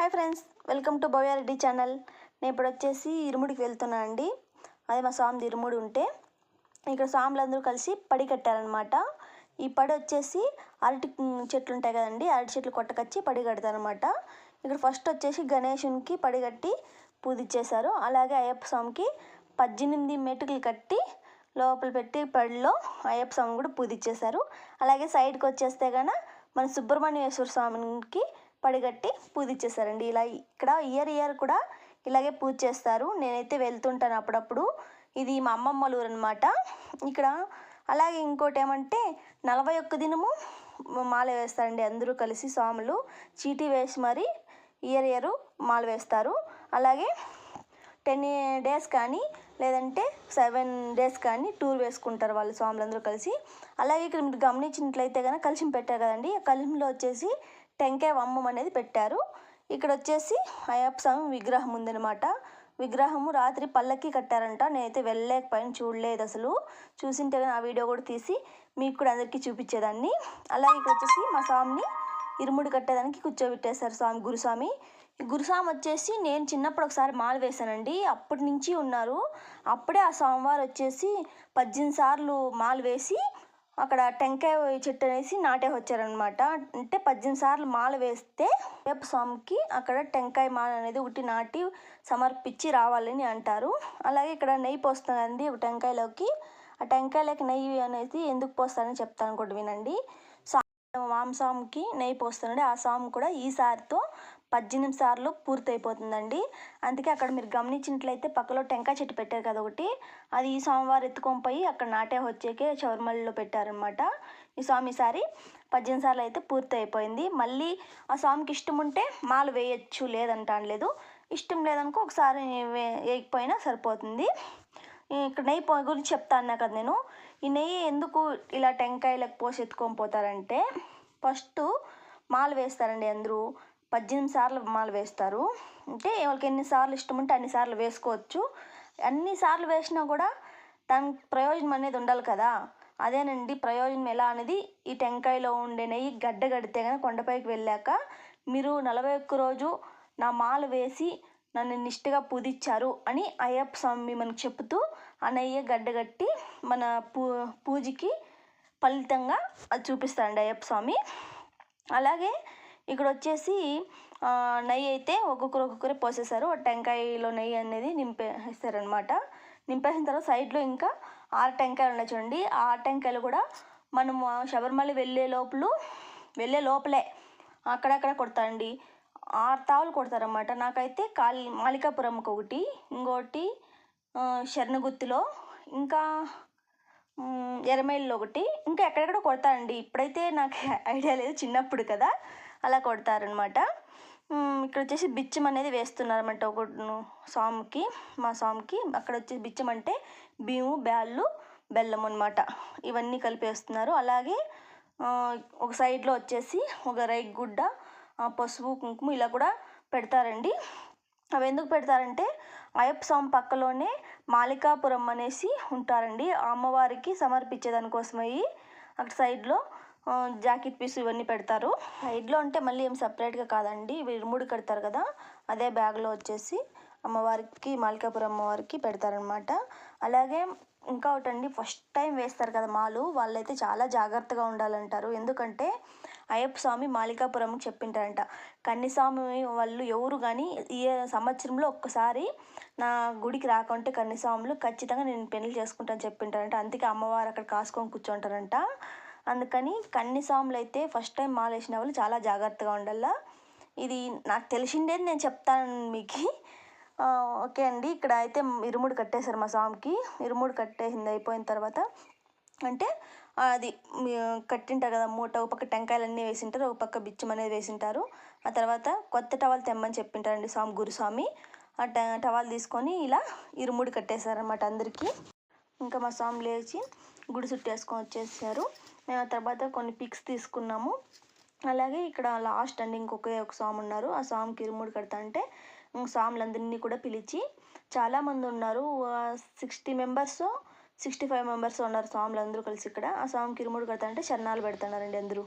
Hi friends welcome to Bhavya Reddy channel. నేను ఇప్పుడు వచ్చేసి ఇరుముడికి వెళ్తున్నా అండి. అదే మా స్వామిది ఇరుముడు ఉంటే. ఇక్కడ స్వాములందరూ కలిసి పడి కట్టారనమాట ఈ పడి వచ్చేసి అరటి చెట్లు ఉంటాయి కదండి అరటి చెట్లు కొట్టకొచ్చి పడి కడతారనమాట ఇక్కడ ఫస్ట్ వచ్చేసి గణేషునికి పడి కట్టి పూజ ఇచ్చేశారు. అలాగే అయ్యప్ప స్వామికి పద్దెనిమిది మెటుకులు కట్టి లోపల పెట్టి పడిలో అయ్యప్ప స్వామి కూడా పూజ ఇచ్చేశారు. అలాగే సైడ్కి వచ్చేస్తే కనుక మన సుబ్రహ్మణ్యేశ్వర స్వామికి పడిగట్టి పూజ ఇచ్చేస్తారండి ఇలా ఇక్కడ ఇయర్ ఇయర్ కూడా ఇలాగే పూజ చేస్తారు. నేనైతే వెళ్తుంటాను అప్పుడప్పుడు. ఇది మా అమ్మమ్మ ఊరు అనమాట ఇక్కడ అలాగే ఇంకోటి ఏమంటే నలభై ఒక్క దినము మాల వేస్తారండి అందరూ కలిసి స్వాములు. చీటీ వేసి మరి ఇయర్ ఇయర్ మాల వేస్తారు. అలాగే టెన్ డేస్ కానీ లేదంటే సెవెన్ డేస్ కానీ టూర్ వేసుకుంటారు వాళ్ళు స్వాములందరూ కలిసి. అలాగే ఇక్కడ మీరు గమనించినట్లయితే కనుక కలిసి పెట్టారు కదండి. ఆ కలిసిలో వచ్చేసి టెంకాయ వమ్మం అనేది పెట్టారు. ఇక్కడ వచ్చేసి అయ్యప్ప స్వామి విగ్రహం ఉందనమాట విగ్రహము రాత్రి పల్లకి కట్టారంట. నేనైతే వెళ్ళలేకపోయిన చూడలేదు అసలు. చూసింటే కానీ ఆ వీడియో కూడా తీసి మీకు కూడా అందరికీ చూపించేదాన్ని. అలాగే ఇక్కడ వచ్చేసి మా స్వామిని ఇరుముడి కట్టేదానికి కూర్చోబెట్టేశారు స్వామి గురుస్వామి. ఈ గురుస్వామి వచ్చేసి నేను చిన్నప్పుడు ఒకసారి మాల వేశానండి. అప్పటి నుంచి ఉన్నారు. అప్పుడే ఆ స్వామివారు వచ్చేసి పద్దెనిమిది సార్లు మాల వేసి అక్కడ టెంకాయ చెట్టు అనేసి నాటే వచ్చారనమాట అంటే పద్దెనిమిది సార్లు మాల వేస్తే వేప స్వామికి అక్కడ టెంకాయ మాల అనేది ఒకటి నాటి సమర్పించి రావాలని అంటారు. అలాగే ఇక్కడ నెయ్యి పోస్తుందండి ఒక టెంకాయలోకి. ఆ టెంకాయలోకి నెయ్యి అనేది ఎందుకు పోస్తారని చెప్తాను కూడా వినండి. మాంసాంకి నెయ్యి పోస్తుండే ఆ సాము కూడా ఈ సారితో పద్దెనిమిది సార్లు పూర్తయిపోతుందండి. అందుకే అక్కడ మీరు గమనించినట్లయితే పక్కలో టెంకాయ చెట్టు పెట్టారు కదా ఒకటి. అది ఈ సోమవారం ఎత్తుకొని పోయి అక్కడ నాటే వచ్చేకే చౌరమల్లిలో పెట్టారనమాట ఈ స్వామి ఈసారి పద్దెనిమిది సార్లు అయితే పూర్తి అయిపోయింది మళ్ళీ ఆ స్వామికి ఇష్టం ఉంటే మాలు వేయచ్చు లేదంటా లేదు ఇష్టం లేదనుకో ఒకసారి వేయకపోయినా సరిపోతుంది. ఇక్కడ నెయ్యి పో గురించి చెప్తా అన్నా కదా నేను. ఈ నెయ్యి ఎందుకు ఇలా టెంకాయలకు పోసి ఎత్తుకొని పోతారంటే ఫస్ట్ మాల వేస్తారండి అందరూ. పద్దెనిమిది సార్లు మాల వేస్తారు. అంటే వాళ్ళకి ఎన్నిసార్లు ఇష్టం ఉంటే అన్నిసార్లు వేసుకోవచ్చు. అన్నిసార్లు వేసినా కూడా దానికి ప్రయోజనం అనేది ఉండాలి కదా. అదేనండి ప్రయోజనం ఎలా అనేది ఈ టెంకాయలో ఉండే నెయ్యి గడ్డ గడితే కానీ కొండపైకి వెళ్ళాక మీరు నలభై ఒక్క రోజు నా మాల వేసి నన్ను నిష్ఠగా పూజించారు అని అయ్యప్ప స్వామి మనకు చెప్తూ ఆ నెయ్యి గడ్డగట్టి మన పూ పూజకి ఫలితంగా అది చూపిస్తారండి అయ్యప్ప స్వామి. అలాగే ఇక్కడ వచ్చేసి నెయ్యి అయితే ఒక్కొక్కరు ఒక్కొక్కరు పోసేసారు టెంకాయలో నెయ్యి అనేది నింపేస్తారనమాట నింపేసిన తర్వాత సైడ్లో ఇంకా ఆరు టెంకాయలు ఉన్నాయి చూడండి. ఆ టెంకాయలు కూడా మనము శబరిమల వెళ్ళే లోపల వెళ్ళే లోపలే అక్కడక్కడ కొడతాండి ఆరు తావులు కొడతారనమాట నాకైతే కాళీ మాలికాపురంకి ఒకటి ఇంకోటి శరణగుత్తిలో. ఇంకా ఎరమైల్లో ఒకటి ఇంకా ఎక్కడెక్కడ కొడతారండి. ఇప్పుడైతే నాకు ఐడియా లేదు చిన్నప్పుడు కదా. అలా కొడతారనమాట ఇక్కడ వచ్చేసి బిచ్చం అనేది వేస్తున్నారన్నమాట ఒక స్వామికి మా స్వామికి అక్కడ వచ్చేసి బిచ్చం అంటే బియ్యము బ్యాళ్ళు బెల్లం అనమాట ఇవన్నీ కలిపి వేస్తున్నారు. అలాగే ఒక సైడ్లో వచ్చేసి ఒక రైక్ గుడ్డ పసుపు కుంకుమ ఇలా కూడా పెడతారండి. అవి ఎందుకు పెడతారంటే అయ్యప్ప స్వామి పక్కలోనే మాలికాపురం అనేసి ఉంటారండి. అమ్మవారికి సమర్పించే దానికోసమై అక్కడ సైడ్లో జాకెట్ పీస్ ఇవన్నీ పెడతారు. సైడ్లో అంటే మళ్ళీ ఏం సపరేట్గా కాదండి. ఇరుముడి కడతారు కదా అదే బ్యాగ్లో వచ్చేసి అమ్మవారికి మాలికాపురం అమ్మవారికి పెడతారనమాట అలాగే ఇంకా ఒకటండి ఫస్ట్ టైం వేస్తారు కదా మాలు వాళ్ళైతే చాలా జాగ్రత్తగా ఉండాలంటారు. ఎందుకంటే అయ్యప్ప స్వామి మాలికాపురం చెప్పింటారంట. కన్నిస్వామి వాళ్ళు ఎవరు కానీ ఈ సంవత్సరంలో ఒక్కసారి నా గుడికి రాకుంటే కన్నిస్వాములు ఖచ్చితంగా నేను పెళ్ళి చేసుకుంటాను చెప్పింటారంట. అందుకే అమ్మవారు అక్కడ కాసుకొని కూర్చుంటారంట. అందుకని కన్నిస్వాములు అయితే ఫస్ట్ టైం మాల వేసిన వాళ్ళు చాలా జాగ్రత్తగా ఉండాలా. ఇది నాకు తెలిసిండేది నేను చెప్తాను మీకు. ఓకే అండి. ఇక్కడ అయితే ఇరుముడు కట్టేశారు మా స్వామికి. ఇరుముడు కట్టేసింది అయిపోయిన తర్వాత అంటే అది కట్టింటారు కదా మూట ఒక పక్క టెంకాయలన్నీ వేసింటారు ఒక పక్క బిచ్చం అనేది వేసింటారు. ఆ తర్వాత కొత్త టవల్ తెమ్మని చెప్పింటారండి స్వామి గురుస్వామి. ఆ టవల్ తీసుకొని ఇలా ఇరుముడి కట్టేశారనమాట అందరికీ. ఇంకా మా స్వామి లేచి గుడి చుట్టేసుకొని వచ్చేసారు. మేము ఆ తర్వాత కొన్ని పిక్స్ తీసుకున్నాము. అలాగే ఇక్కడ లాస్ట్ అండి ఇంకొక ఒక స్వామి ఉన్నారు. ఆ స్వామికి ఇరుముడి కడతా అంటే స్వాములందరినీ కూడా పిలిచి చాలామంది ఉన్నారు. Sixty members sixty five members ఉన్నారు స్వాములు అందరూ కలిసి ఇక్కడ. ఆ స్వామికి ఇరుముడు కడతా అంటే శరణాలు పెడుతున్నారండి అందరూ.